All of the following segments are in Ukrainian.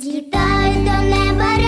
злітають до неба.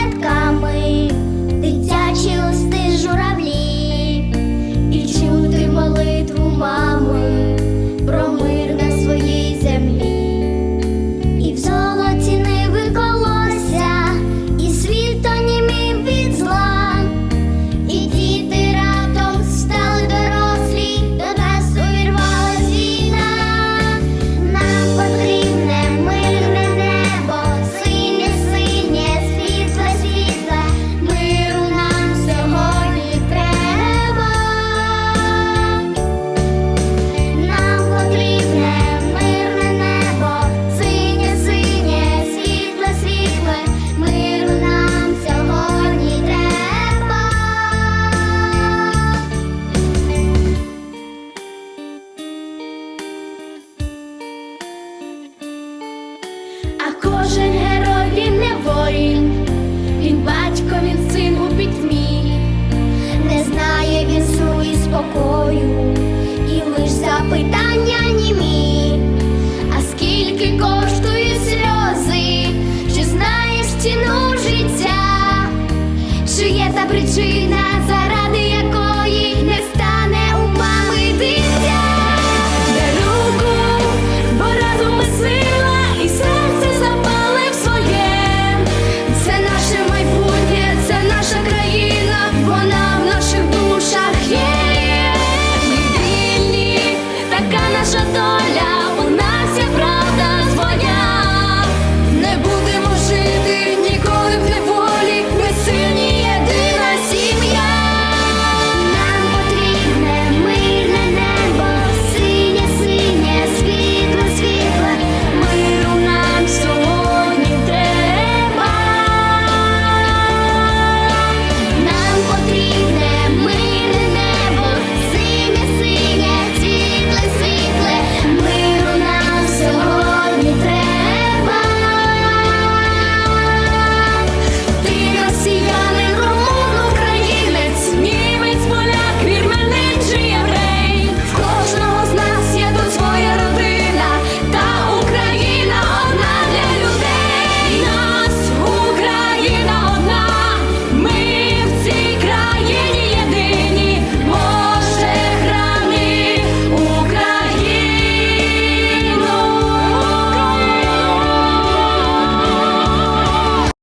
ціну життя, чи є та причина за.